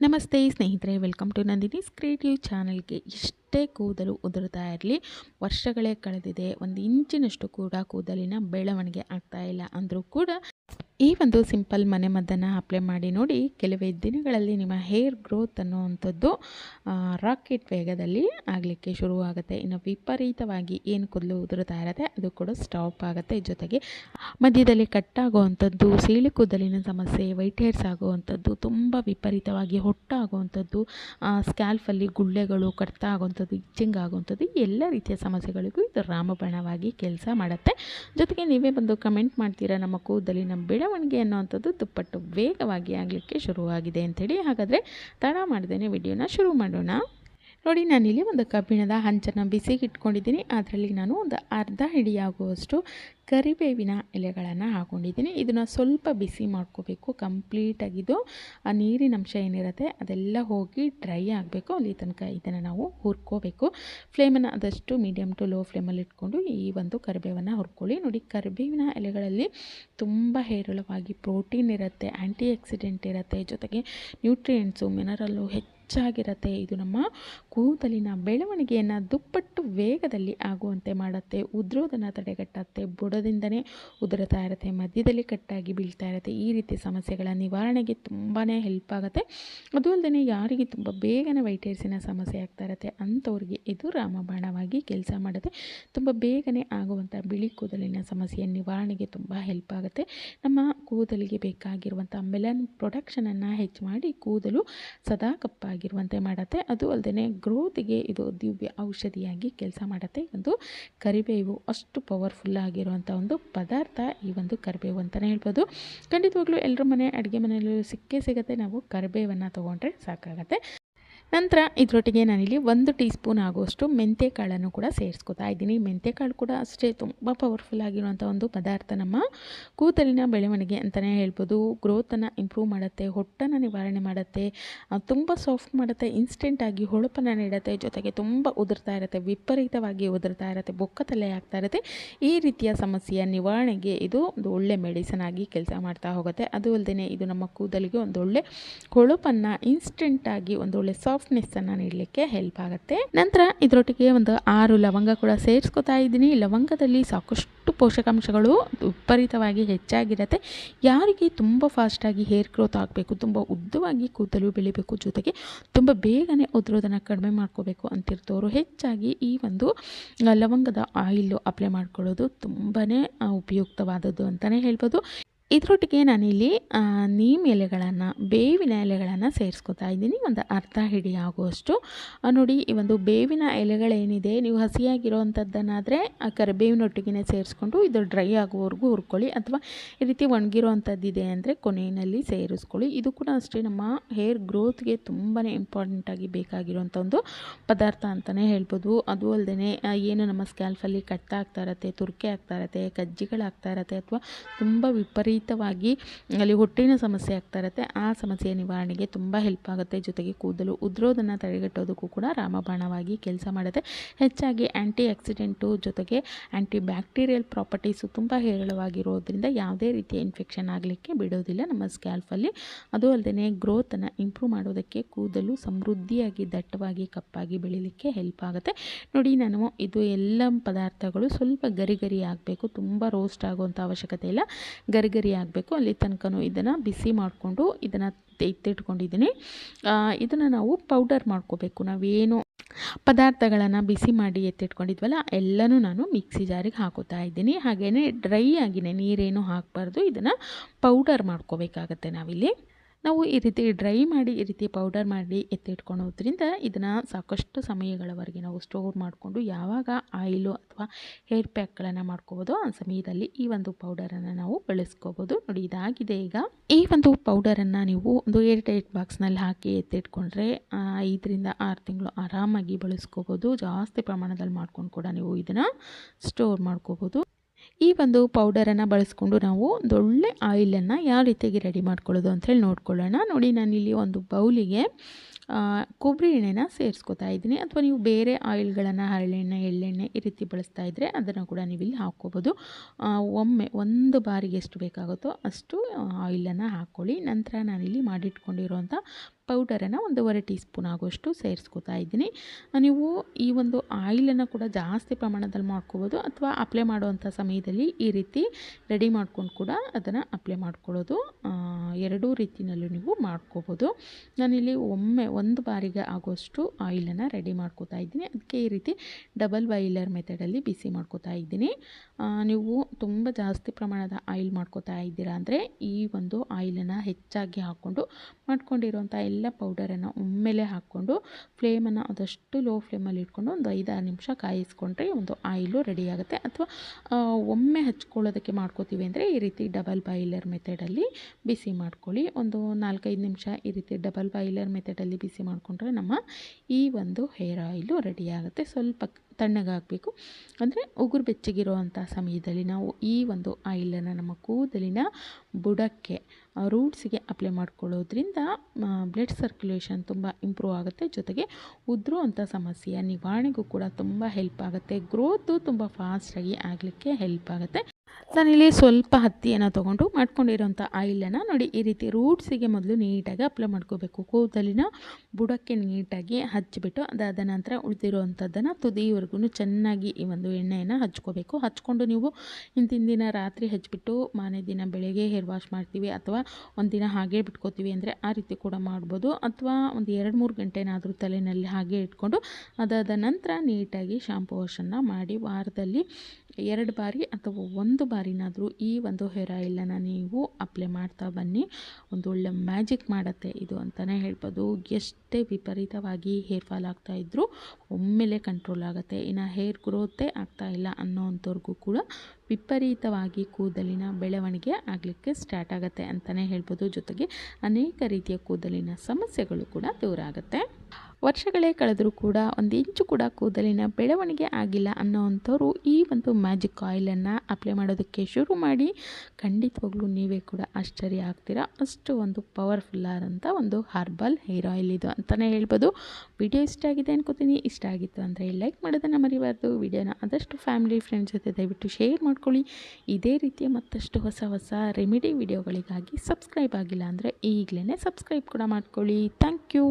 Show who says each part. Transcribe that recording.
Speaker 1: ನಮಸ್ತೆ ಸ್ನೇಹಿತರೆ, welcome to Nandini creative ಚಾನಲ್ಗೆ ಎಷ್ಟೇ ಕೂದಲು ಉದುರುತ್ತಾ ಇರಲಿ, ವರ್ಷಗಳೇ ಕಳೆದಿದೆ, ಒಂದು ಇಂಚಿನಷ್ಟು ಕೂಡ ಕೂದಲಿನ ಬೆಳವಣಿಗೆ ಆಗ್ತಾ ಇಲ್ಲ ಅಂದರೂ ಕೂಡ ಈ ಒಂದು ಸಿಂಪಲ್ ಮನೆಮದ್ದನ್ನು ಅಪ್ಲೈ ಮಾಡಿ ನೋಡಿ ಕೆಲವೇ ದಿನಗಳಲ್ಲಿ ನಿಮ್ಮ ಹೇರ್ ಗ್ರೋತ್ ಅನ್ನುವಂಥದ್ದು ರಾಕೆಟ್ ವೇಗದಲ್ಲಿ ಆಗಲಿಕ್ಕೆ ಶುರುವಾಗುತ್ತೆ. ಇನ್ನು ವಿಪರೀತವಾಗಿ ಏನು ಕೂದಲು ಉದುರುತ್ತಾ ಇರುತ್ತೆ, ಅದು ಕೂಡ ಸ್ಟಾಪ್ ಆಗುತ್ತೆ. ಜೊತೆಗೆ ಮಧ್ಯದಲ್ಲಿ ಕಟ್ಟಾಗುವಂಥದ್ದು ಸೀಳು ಕೂದಲಿನ ಸಮಸ್ಯೆ ವೈಟ್ ಹೇರ್ಸ್ ಆಗುವಂಥದ್ದು, ತುಂಬ ವಿಪರೀತವಾಗಿ ಹೊಟ್ಟಾಗುವಂಥದ್ದು ಸ್ಕ್ಯಾಲ್ಫಲ್ಲಿ ಗುಳ್ಳೆಗಳು ಕಟ್ತಾ ಆಗುವಂಥದ್ದು ಇಚ್ಚಿಂಗ್ ಆಗುವಂಥದ್ದು ಎಲ್ಲ ರೀತಿಯ ಸಮಸ್ಯೆಗಳಿಗೂ ಇದು ರಾಮಬಣವಾಗಿ ಕೆಲಸ ಮಾಡುತ್ತೆ. ಜೊತೆಗೆ ನೀವೇ ಬಂದು ಕಮೆಂಟ್ ಮಾಡ್ತೀರಾ ನಮ್ಮ ಕೂದಲಿನ ಬೆಳವಣಿಗೆ ಅನ್ನೋವಂಥದ್ದು ದುಪ್ಪಟ್ಟು ವೇಗವಾಗಿ ಆಗಲಿಕ್ಕೆ ಶುರುವಾಗಿದೆ ಅಂಥೇಳಿ ಹಾಗಾದರೆ ತಡ ಮಾಡ್ದೇನೆ ವಿಡಿಯೋನ ಶುರು ಮಾಡೋಣ. ನೋಡಿ ನಾನಿಲ್ಲಿ ಒಂದು ಕಬ್ಬಿಣದ ಹಂಚನ್ನು ಬಿಸಿಗೆ ಇಟ್ಕೊಂಡಿದ್ದೀನಿ ಅದರಲ್ಲಿ ನಾನು ಒಂದು ಅರ್ಧ ಹಿಡಿಯಾಗುವಷ್ಟು ಕರಿಬೇವಿನ ಎಲೆಗಳನ್ನು ಹಾಕ್ಕೊಂಡಿದ್ದೀನಿ ಇದನ್ನು ಸ್ವಲ್ಪ ಬಿಸಿ ಮಾಡ್ಕೋಬೇಕು. ಕಂಪ್ಲೀಟಾಗಿದ್ದು ಆ ನೀರಿನ ಅಂಶ ಏನಿರುತ್ತೆ ಅದೆಲ್ಲ ಹೋಗಿ ಡ್ರೈ ಆಗಬೇಕು. ಅಲ್ಲಿ ತನಕ ಇದನ್ನು ನಾವು ಹುರ್ಕೋಬೇಕು. ಫ್ಲೇಮನ್ನು ಆದಷ್ಟು ಮೀಡಿಯಮ್ ಟು ಲೋ ಫ್ಲೇಮಲ್ಲಿ ಇಟ್ಕೊಂಡು ಈ ಒಂದು ಕರಿಬೇವನ್ನು ಹುರ್ಕೊಳ್ಳಿ. ನೋಡಿ, ಕರಿಬೇವಿನ ಎಲೆಗಳಲ್ಲಿ ತುಂಬ ಹೇರಳವಾಗಿ ಪ್ರೋಟೀನ್ ಇರುತ್ತೆ ಆ್ಯಂಟಿ ಆಕ್ಸಿಡೆಂಟ್ ಇರುತ್ತೆ, ಜೊತೆಗೆ ನ್ಯೂಟ್ರಿಯೆಂಟ್ಸು, ಮಿನರಲ್ಲು ಹೆಚ್ಚು ಹೆಚ್ಚಾಗಿರುತ್ತೆ. ಇದು ನಮ್ಮ ಕೂದಲಿನ ಬೆಳವಣಿಗೆಯನ್ನು ದುಪ್ಪಟ್ಟು ವೇಗದಲ್ಲಿ ಆಗುವಂತೆ ಮಾಡುತ್ತೆ. ಉದ್ರೋದನ್ನು ತಡೆಗಟ್ಟತ್ತೆ. ಬುಡದಿಂದನೇ ಉದುರುತ್ತಾ ಇರುತ್ತೆ ಮಧ್ಯದಲ್ಲಿ ಕಟ್ಟಾಗಿ ಬೀಳ್ತಾ ಇರುತ್ತೆ. ಈ ರೀತಿ ಸಮಸ್ಯೆಗಳ ನಿವಾರಣೆಗೆ ತುಂಬಾ ಹೆಲ್ಪ್ ಆಗುತ್ತೆ. ಅದು ಅಲ್ಲದೆ ಯಾರಿಗೆ ತುಂಬ ಬೇಗನೆ ವೈಟ್ ಹೇರ್ಸಿನ ಸಮಸ್ಯೆ ಆಗ್ತಾ ಇರುತ್ತೆ, ಅಂಥವ್ರಿಗೆ ಇದು ರಾಮಬಾಣವಾಗಿ ಕೆಲಸ ಮಾಡುತ್ತೆ. ತುಂಬ ಬೇಗನೆ ಆಗುವಂಥ ಬಿಳಿ ಕೂದಲಿನ ಸಮಸ್ಯೆಯ ನಿವಾರಣೆಗೆ ತುಂಬ ಹೆಲ್ಪ್ ಆಗುತ್ತೆ. ನಮ್ಮ ಕೂದಲಿಗೆ ಬೇಕಾಗಿರುವಂಥ ಮೆಲನ್ ಪ್ರೊಡಕ್ಷನನ್ನು ಹೆಚ್ಚು ಮಾಡಿ ಕೂದಲು ಸದಾ ಕಪ್ಪಾಗಿ ಆಗಿರುವಂತೆ ಮಾಡುತ್ತೆ. ಅದು ಅಲ್ಲದೆ ಗ್ರೋತ್ಗೆ ಇದು ದಿವ್ಯ ಔಷಧಿಯಾಗಿ ಕೆಲಸ ಮಾಡುತ್ತೆ. ಒಂದು ಕರಿಬೇವು ಅಷ್ಟು ಪವರ್ಫುಲ್ ಆಗಿರುವಂಥ ಒಂದು ಪದಾರ್ಥ ಈ ಒಂದು ಕರಿಬೇವು ಅಂತಲೇ ಹೇಳ್ಬೋದು. ಖಂಡಿತವಾಗ್ಲೂ ಎಲ್ಲರ ಮನೆ, ಅಡುಗೆ ಮನೆಯಲ್ಲೂ ಸಿಕ್ಕೇ ಸಿಗುತ್ತೆ. ನಾವು ಕರಿಬೇವನ್ನು ತೊಗೊಂಡ್ರೆ ಸಾಕಾಗತ್ತೆ. ನಂತರ ಇದರೊಟ್ಟಿಗೆ ನಾನಿಲ್ಲಿ ಒಂದು ಟೀ ಸ್ಪೂನ್ ಆಗುವಷ್ಟು ಮೆಂತ್ಯ ಕಾಳನ್ನು ಕೂಡ ಸೇರಿಸ್ಕೊತಾ ಇದ್ದೀನಿ. ಮೆಂತ್ಯ ಕಾಳು ಕೂಡ ಅಷ್ಟೇ ತುಂಬ ಪವರ್ಫುಲ್ ಆಗಿರುವಂಥ ಒಂದು ಪದಾರ್ಥ ನಮ್ಮ. ಕೂದಲಿನ ಬೆಳವಣಿಗೆ ಅಂತಲೇ ಹೇಳ್ಬೋದು. ಗ್ರೋತನ್ನು ಇಂಪ್ರೂವ್ ಮಾಡುತ್ತೆ, ಹೊಟ್ಟನ್ನು ನಿವಾರಣೆ ಮಾಡುತ್ತೆ ತುಂಬ ಸಾಫ್ಟ್ ಮಾಡುತ್ತೆ ಇನ್ಸ್ಟೆಂಟಾಗಿ ಹೊಳಪನ್ನು ನೀಡುತ್ತೆ, ಜೊತೆಗೆ ತುಂಬ ಉದುರ್ತಾ ಇರುತ್ತೆ, ವಿಪರೀತವಾಗಿ ಉದುರ್ತಾ ಇರುತ್ತೆ, ಬೊಕ್ಕ ತಲೆ ಆಗ್ತಾ ಇರುತ್ತೆ. ಈ ರೀತಿಯ ಸಮಸ್ಯೆಯ ನಿವಾರಣೆಗೆ ಇದು ಒಂದು ಒಳ್ಳೆ ಮೆಡಿಸನ್ ಆಗಿ ಕೆಲಸ ಮಾಡ್ತಾ ಹೋಗುತ್ತೆ. ಅದು ಅಲ್ಲದೆ ಇದು ನಮ್ಮ ಕೂದಲಿಗೆ ಒಂದೊಳ್ಳೆ ಹೊಳಪನ್ನು ಇನ್ಸ್ಟೆಂಟಾಗಿ ಒಂದೊಳ್ಳೆ ಸಾಫ್ಟ್ ಸಾಫ್ಟ್ನೆಸ್ಸನ್ನು ನೀಡಲಿಕ್ಕೆ ಹೆಲ್ಪ್ ಆಗುತ್ತೆ. ನಂತರ ಇದರೊಟ್ಟಿಗೆ ಒಂದು ಆರು ಲವಂಗ ಕೂಡ ಸೇರಿಸ್ಕೊತಾ ಇದ್ದೀನಿ. ಲವಂಗದಲ್ಲಿ ಸಾಕಷ್ಟು ಪೋಷಕಾಂಶಗಳು ವಿಪರೀತವಾಗಿ ಹೆಚ್ಚಾಗಿರುತ್ತೆ. ಯಾರಿಗೆ ತುಂಬ ಫಾಸ್ಟಾಗಿ ಹೇರ್ ಗ್ರೋತ್ ಆಗಬೇಕು, ತುಂಬ ಉದ್ದವಾಗಿ ಕೂದಲು ಬೆಳಿಬೇಕು ಜೊತೆಗೆ ತುಂಬ ಬೇಗನೆ ಉದುರೋದನ್ನು ಕಡಿಮೆ ಮಾಡ್ಕೋಬೇಕು ಅಂತಿರ್ತವರು ಹೆಚ್ಚಾಗಿ ಈ ಒಂದು ಲವಂಗದ ಆಯಿಲ್ ಅಪ್ಲೈ ಮಾಡ್ಕೊಳ್ಳೋದು ತುಂಬಾ ಉಪಯುಕ್ತವಾದದ್ದು ಅಂತಲೇ ಹೇಳ್ಬೋದು. ಇದರೊಟ್ಟಿಗೆ ನಾನಿಲ್ಲಿ ನೀಮ್ ಎಲೆಗಳನ್ನು, ಬೇವಿನ ಎಲೆಗಳನ್ನು ಸೇರಿಸ್ಕೊತಾ ಇದ್ದೀನಿ. ಒಂದು ಅರ್ಧ ಹಿಡಿ ಆಗುವಷ್ಟು. ನೋಡಿ, ಈ ಒಂದು ಬೇವಿನ ಎಲೆಗಳೇನಿದೆ, ನೀವು ಹಸಿಯಾಗಿರೋವಂಥದ್ದನ್ನಾದರೆ, ಆ ಕರಿಬೇವಿನೊಟ್ಟಿಗೆ ಸೇರಿಸ್ಕೊಂಡು, ಇದು ಡ್ರೈ ಆಗುವವರೆಗೂ ಹುರ್ಕೊಳ್ಳಿ. ಅಥವಾ ಈ ರೀತಿ ಒಣಗಿರೋವಂಥದ್ದಿದೆ ಅಂದರೆ, ಕೊನೆಯಲ್ಲಿ ಸೇರಿಸ್ಕೊಳ್ಳಿ. ಇದು ಕೂಡ ಅಷ್ಟೇ ನಮ್ಮ ಹೇರ್ ಗ್ರೋತ್ಗೆ ತುಂಬಾ ಇಂಪಾರ್ಟೆಂಟಾಗಿ ಬೇಕಾಗಿರುವಂಥ ಒಂದು ಪದಾರ್ಥ ಅಂತಲೇ ಹೇಳ್ಬೋದು. ಅದು ಅಲ್ಲದೆ ಏನು ನಮ್ಮ ಸ್ಕ್ಯಾಲ್ಫಲ್ಲಿ ಕಟ್ಟಾಗ್ತಾ ಇರುತ್ತೆ, ತುರ್ಕೆ ಆಗ್ತಾ ಇರತ್ತೆ, ಕಜ್ಜಿಗಳಾಗ್ತಾ ಇರತ್ತೆ, ಅಥವಾ ತುಂಬ ವಿಪರೀತ ವಿಪರೀತವಾಗಿ ಅಲ್ಲಿ ಹೊಟ್ಟೆನ ಸಮಸ್ಯೆ ಆಗ್ತಾ ಇರುತ್ತೆ. ಆ ಸಮಸ್ಯೆ ನಿವಾರಣೆಗೆ ತುಂಬ ಹೆಲ್ಪ್ ಆಗುತ್ತೆ. ಜೊತೆಗೆ ಕೂದಲು ಉದ್ರೋದನ್ನು ತಡೆಗಟ್ಟೋದಕ್ಕೂ ಕೂಡ ರಾಮಬಾಣವಾಗಿ ಕೆಲಸ ಮಾಡುತ್ತೆ. ಹೆಚ್ಚಾಗಿ ಆ್ಯಂಟಿ ಆಕ್ಸಿಡೆಂಟು ಜೊತೆಗೆ ಆ್ಯಂಟಿ ಬ್ಯಾಕ್ಟೀರಿಯಲ್ ಪ್ರಾಪರ್ಟೀಸು ತುಂಬ ಹೇರಳವಾಗಿರೋದ್ರಿಂದ ಯಾವುದೇ ರೀತಿಯ ಇನ್ಫೆಕ್ಷನ್ ಆಗಲಿಕ್ಕೆ ಬಿಡೋದಿಲ್ಲ. ನಮ್ಮ ಸ್ಕ್ಯಾಲ್ಫಲ್ಲಿ ಅದು ಅಲ್ಲದೆ ಗ್ರೋತನ್ನು ಇಂಪ್ರೂವ್ ಮಾಡೋದಕ್ಕೆ ಕೂದಲು ಸಮೃದ್ಧಿಯಾಗಿ, ದಟ್ಟವಾಗಿ, ಕಪ್ಪಾಗಿ ಬೆಳೀಲಿಕ್ಕೆ ಹೆಲ್ಪ್ ಆಗುತ್ತೆ. ನೋಡಿ ನಾನು ಇದು ಎಲ್ಲ ಪದಾರ್ಥಗಳು ಸ್ವಲ್ಪ ಗರಿಗರಿ ಗರಿ ಆಗಬೇಕು. ತುಂಬ ರೋಸ್ಟ್ ಆಗುವಂಥ ಅವಶ್ಯಕತೆ ಇಲ್ಲ. ಗರಿ ಆಗಬೇಕು. ಅಲ್ಲಿ ತನಕನೂ ಇದನ್ನು ಬಿಸಿ ಮಾಡಿಕೊಂಡು ಇದನ್ನು ಎತ್ತಿಟ್ಕೊಂಡಿದ್ದೀನಿ ಇದನ್ನು ನಾವು ಪೌಡರ್ ಮಾಡ್ಕೋಬೇಕು. ನಾವೇನು ಪದಾರ್ಥಗಳನ್ನು ಬಿಸಿ ಮಾಡಿ ಎತ್ತಿಟ್ಕೊಂಡಿದ್ವಲ್ಲ, ಎಲ್ಲನೂ ನಾನು ಮಿಕ್ಸಿ ಜಾರಿಗೆ ಹಾಕೋತಾ ಇದ್ದೀನಿ. ಹಾಗೆಯೇ ಡ್ರೈ ಆಗಿನೇ ನೀರೇನು ಹಾಕಬಾರ್ದು. ಇದನ್ನು ಪೌಡರ್ ಮಾಡ್ಕೋಬೇಕಾಗತ್ತೆ ನಾವಿಲ್ಲಿ. ನಾವು ಈ ರೀತಿ ಡ್ರೈ ಮಾಡಿ, ಈ ರೀತಿ ಪೌಡರ್ ಮಾಡಿ ಎತ್ತಿಟ್ಕೊಳೋದ್ರಿಂದ ಇದನ್ನು ಸಾಕಷ್ಟು ಸಮಯಗಳವರೆಗೆ ನಾವು ಸ್ಟೋರ್ ಮಾಡಿಕೊಂಡು ಯಾವಾಗ ಆಯಿಲು ಅಥವಾ ಹೇರ್ ಪ್ಯಾಕ್ಗಳನ್ನು ಮಾಡ್ಕೋಬೋದು ಆ ಸಮಯದಲ್ಲಿ ಈ ಒಂದು ಪೌಡರನ್ನು ನಾವು ಬಳಸ್ಕೋಬೋದು. ನೋಡಿ, ಇದಾಗಿದೆ ಈಗ. ಈ ಒಂದು ಪೌಡರನ್ನು ನೀವು ಒಂದು ಏರ್ ಟೈಟ್ ಬಾಕ್ಸ್ನಲ್ಲಿ ಹಾಕಿ ಎತ್ತಿಟ್ಕೊಂಡ್ರೆ ಐದರಿಂದ ಆರು ತಿಂಗಳು ಆರಾಮಾಗಿ ಬಳಸ್ಕೋಬೋದು. ಜಾಸ್ತಿ ಪ್ರಮಾಣದಲ್ಲಿ ಮಾಡ್ಕೊಂಡು ಕೂಡ ನೀವು ಇದನ್ನು ಸ್ಟೋರ್ ಮಾಡ್ಕೋಬೋದು. ಈ ಒಂದು ಪೌಡರನ್ನು ಬಳಸ್ಕೊಂಡು ನಾವು ಒಂದೊಳ್ಳೆ ಆಯಿಲನ್ನು ಯಾವ ರೀತಿಯಾಗಿ ರೆಡಿ ಮಾಡ್ಕೊಳ್ಳೋದು ಅಂಥೇಳಿ ನೋಡ್ಕೊಳ್ಳೋಣ. ನೋಡಿ ನಾನಿಲ್ಲಿ ಒಂದು ಬೌಲಿಗೆ ಕೊಬ್ಬರಿ ಎಣ್ಣೆನ ಸೇರಿಸ್ಕೊತಾ ಇದ್ದೀನಿ. ಅಥವಾ ನೀವು ಬೇರೆ ಆಯಿಲ್ಗಳನ್ನು, ಹರಳೆಣ್ಣೆ, ಎಳ್ಳೆಣ್ಣೆ ಈ ರೀತಿ ಬಳಸ್ತಾ ಇದ್ದರೆ ಅದನ್ನು ಕೂಡ ನೀವು ಇಲ್ಲಿ ಹಾಕ್ಕೋಬೋದು. ಒಮ್ಮೆ ಒಂದು ಬಾರಿಗೆ ಎಷ್ಟು ಬೇಕಾಗುತ್ತೋ ಅಷ್ಟು ಆಯಿಲನ್ನು ಹಾಕ್ಕೊಳ್ಳಿ. ನಂತರ ನಾನಿಲ್ಲಿ ಮಾಡಿಟ್ಕೊಂಡಿರುವಂಥ ಪೌಡರನ್ನು ಒಂದೂವರೆ ಟೀ ಸ್ಪೂನ್ ಆಗುವಷ್ಟು ಸೇರಿಸ್ಕೊತಾ ಇದ್ದೀನಿ. ನೀವು ಈ ಒಂದು ಆಯಿಲನ್ನು ಕೂಡ ಜಾಸ್ತಿ ಪ್ರಮಾಣದಲ್ಲಿ ಮಾಡ್ಕೋಬೋದು ಅಥವಾ ಅಪ್ಲೈ ಮಾಡುವಂಥ ಸಮಯದಲ್ಲಿ ಈ ರೀತಿ ರೆಡಿ ಮಾಡ್ಕೊಂಡು ಕೂಡ ಅದನ್ನು ಅಪ್ಲೈ ಮಾಡ್ಕೊಳ್ಳೋದು ಎರಡೂ ರೀತಿಯಲ್ಲೂ ನೀವು ಮಾಡ್ಕೋಬೋದು. ನಾನಿಲ್ಲಿ ಒಮ್ಮೆ ಒಂದು ಬಾರಿಗೆ ಆಗೋಷ್ಟು ಆಯಿಲನ್ನು ರೆಡಿ ಮಾಡ್ಕೋತಾ ಇದ್ದೀನಿ. ಅದಕ್ಕೆ ಈ ರೀತಿ ಡಬಲ್ ಬಾಯ್ಲರ್ ಮೆಥಡಲ್ಲಿ ಬಿಸಿ ಮಾಡ್ಕೋತಾ ಇದ್ದೀನಿ. ನೀವು ತುಂಬ ಜಾಸ್ತಿ ಪ್ರಮಾಣದ ಆಯಿಲ್ ಮಾಡ್ಕೋತಾ ಇದ್ದೀರಾ ಅಂದರೆ ಈ ಒಂದು ಆಯಿಲನ್ನು ಹೆಚ್ಚಾಗಿ ಹಾಕ್ಕೊಂಡು ಮಾಡ್ಕೊಂಡಿರುವಂಥ ಎಲ್ಲ ಪೌಡರನ್ನು ಒಮ್ಮೆಲೆ ಹಾಕ್ಕೊಂಡು ಫ್ಲೇಮನ್ನು ಅದಷ್ಟು ಲೋ ಫ್ಲೇಮಲ್ಲಿ ಇಟ್ಕೊಂಡು ಒಂದು ಐದಾರು ನಿಮಿಷ ಕಾಯಿಸ್ಕೊಂಡ್ರೆ ಒಂದು ಆಯಿಲು ರೆಡಿ ಆಗುತ್ತೆ. ಅಥವಾ ಒಮ್ಮೆ ಹಚ್ಕೊಳ್ಳೋದಕ್ಕೆ ಮಾಡ್ಕೋತೀವಿ ಅಂದರೆ ಈ ರೀತಿ ಡಬಲ್ ಬಾಯ್ಲರ್ ಮೆಥಡಲ್ಲಿ ಬಿಸಿ ಮಾಡ್ಕೊಳ್ಳಿ. ಒಂದು ನಾಲ್ಕೈದು ನಿಮಿಷ ಈ ರೀತಿ ಡಬಲ್ ಬಾಯ್ಲರ್ ಮೆಥಡಲ್ಲಿ ಬಿಸಿ ಮಾಡಿಕೊಂಡ್ರೆ ನಮ್ಮ ಈ ಒಂದು ಹೇರ್ ಆಯಿಲು ರೆಡಿ ಆಗುತ್ತೆ. ಸ್ವಲ್ಪ ತಣ್ಣಗಾಗಬೇಕು. ಅಂದರೆ ಉಗುರು ಬೆಚ್ಚಗಿರುವಂಥ ಸಮಯದಲ್ಲಿ ನಾವು ಈ ಒಂದು ಆಯಿಲನ್ನು ನಮ್ಮ ಕೂದಲಿನ ಬುಡಕ್ಕೆ ರೂಟ್ಸಿಗೆ ಅಪ್ಲೈ ಮಾಡ್ಕೊಳ್ಳೋದ್ರಿಂದ ಬ್ಲಡ್ ಸರ್ಕ್ಯುಲೇಷನ್ ತುಂಬ ಇಂಪ್ರೂವ್ ಆಗುತ್ತೆ. ಜೊತೆಗೆ ಉದುರುವಂಥ ಸಮಸ್ಯೆಯ ನಿವಾರಣೆಗೂ ಕೂಡ ತುಂಬ ಹೆಲ್ಪ್ ಆಗುತ್ತೆ. ಗ್ರೋತು ತುಂಬ ಫಾಸ್ಟಾಗಿ ಆಗಲಿಕ್ಕೆ ಹೆಲ್ಪ್ ಆಗುತ್ತೆ. ನಾನಿಲ್ಲಿ ಸ್ವಲ್ಪ ಹತ್ತಿಯನ್ನು ತೊಗೊಂಡು ಮಾಡ್ಕೊಂಡಿರೋಂಥ ಆಯಿಲನ್ನು ನೋಡಿ ಈ ರೀತಿ ರೂಟ್ಸಿಗೆ ಮೊದಲು ನೀಟಾಗಿ ಅಪ್ಲೈ ಮಾಡ್ಕೋಬೇಕು. ಕೂದಲಿನ ಬುಡಕ್ಕೆ ನೀಟಾಗಿ ಹಚ್ಚಿಬಿಟ್ಟು ಅದಾದ ನಂತರ ಉಳಿದಿರುವಂಥದ್ದನ್ನು ತುದಿವರೆಗೂ ಚೆನ್ನಾಗಿ ಈ ಒಂದು ಎಣ್ಣೆಯನ್ನು ಹಚ್ಕೋಬೇಕು. ಹಚ್ಕೊಂಡು ನೀವು ಇಂತಿನ ರಾತ್ರಿ ಹಚ್ಚಿಬಿಟ್ಟು ಮನೆ ದಿನ ಬೆಳಗ್ಗೆ ಹೇರ್ ವಾಶ್ ಮಾಡ್ತೀವಿ ಅಥವಾ ಒಂದಿನ ದಿನ ಹಾಗೆ ಬಿಟ್ಕೋತೀವಿ ಅಂದರೆ ಆ ರೀತಿ ಕೂಡ ಮಾಡ್ಬೋದು. ಅಥವಾ ಒಂದು ಎರಡು ಮೂರು ಗಂಟೆನಾದರೂ ತಲೆಯಲ್ಲಿ ಹಾಗೆ ಇಟ್ಕೊಂಡು ಅದಾದ ನಂತರ ನೀಟಾಗಿ ಶಾಂಪು ವಾಶನ್ನು ಮಾಡಿ ವಾರದಲ್ಲಿ ಎರಡು ಬಾರಿ ಅಥವಾ ಒಂದು ಬಾರಿನಾದರೂ ಈ ಒಂದು ಹೇರ್ ಆಯಿಲನ್ನು ನೀವು ಅಪ್ಲೈ ಮಾಡ್ತಾ ಬನ್ನಿ. ಒಂದು ಒಳ್ಳೆ ಮ್ಯಾಜಿಕ್ ಮಾಡುತ್ತೆ ಇದು ಅಂತಲೇ ಹೇಳ್ಬೋದು. ಎಷ್ಟೇ ವಿಪರೀತವಾಗಿ ಹೇರ್ ಫಾಲ್ ಆಗ್ತಾ ಇದ್ದರೂ ಒಮ್ಮೆಲೆ ಕಂಟ್ರೋಲ್ ಆಗುತ್ತೆ. ಇನ್ನು ಹೇರ್ ಗ್ರೋತೇ ಆಗ್ತಾ ಇಲ್ಲ ಅನ್ನೋವಂಥವ್ರಿಗೂ ಕೂಡ ವಿಪರೀತವಾಗಿ ಕೂದಲಿನ ಬೆಳವಣಿಗೆ ಆಗಲಿಕ್ಕೆ ಸ್ಟಾರ್ಟ್ ಆಗುತ್ತೆ ಅಂತಲೇ ಹೇಳ್ಬೋದು. ಜೊತೆಗೆ ಅನೇಕ ರೀತಿಯ ಕೂದಲಿನ ಸಮಸ್ಯೆಗಳು ಕೂಡ ದೂರ ಆಗುತ್ತೆ. ವರ್ಷಗಳೇ ಕಳೆದರೂ ಕೂಡ ಒಂದು ಇಂಚು ಕೂಡ ಕೂದಲಿನ ಬೆಳವಣಿಗೆ ಆಗಿಲ್ಲ ಅನ್ನೋವಂಥವ್ರು ಈ ಒಂದು ಮ್ಯಾಜಿಕ್ ಆಯಿಲನ್ನು ಅಪ್ಲೈ ಮಾಡೋದಕ್ಕೆ ಶುರು ಮಾಡಿ ಖಂಡಿತವಾಗ್ಲೂ ನೀವೇ ಕೂಡ ಆಶ್ಚರ್ಯ ಆಗ್ತೀರಾ. ಅಷ್ಟು ಒಂದು ಪವರ್ಫುಲ್ ಆದಂಥ ಒಂದು ಹರ್ಬಲ್ ಹೇರ್ ಆಯಿಲ್ ಇದು ಅಂತಲೇ ಹೇಳ್ಬೋದು. ವಿಡಿಯೋ ಇಷ್ಟ ಆಗಿದೆ ಅನ್ಕೋತೀನಿ. ಇಷ್ಟ ಆಗಿತ್ತು ಅಂದರೆ ಲೈಕ್ ಮಾಡೋದನ್ನು ಮರಿಬಾರ್ದು. ವಿಡಿಯೋನ ಆದಷ್ಟು ಫ್ಯಾಮಿಲಿ ಫ್ರೆಂಡ್ಸ್ ಜೊತೆ ದಯವಿಟ್ಟು ಶೇರ್ ಮಾಡ್ಕೊಳ್ಳಿ. ಇದೇ ರೀತಿಯ ಮತ್ತಷ್ಟು ಹೊಸ ಹೊಸ ರೆಮಿಡಿ ವಿಡಿಯೋಗಳಿಗಾಗಿ ಸಬ್ಸ್ಕ್ರೈಬ್ ಆಗಿಲ್ಲ ಅಂದರೆ ಈಗಲೇ ಸಬ್ಸ್ಕ್ರೈಬ್ ಕೂಡ ಮಾಡ್ಕೊಳ್ಳಿ. Thank you.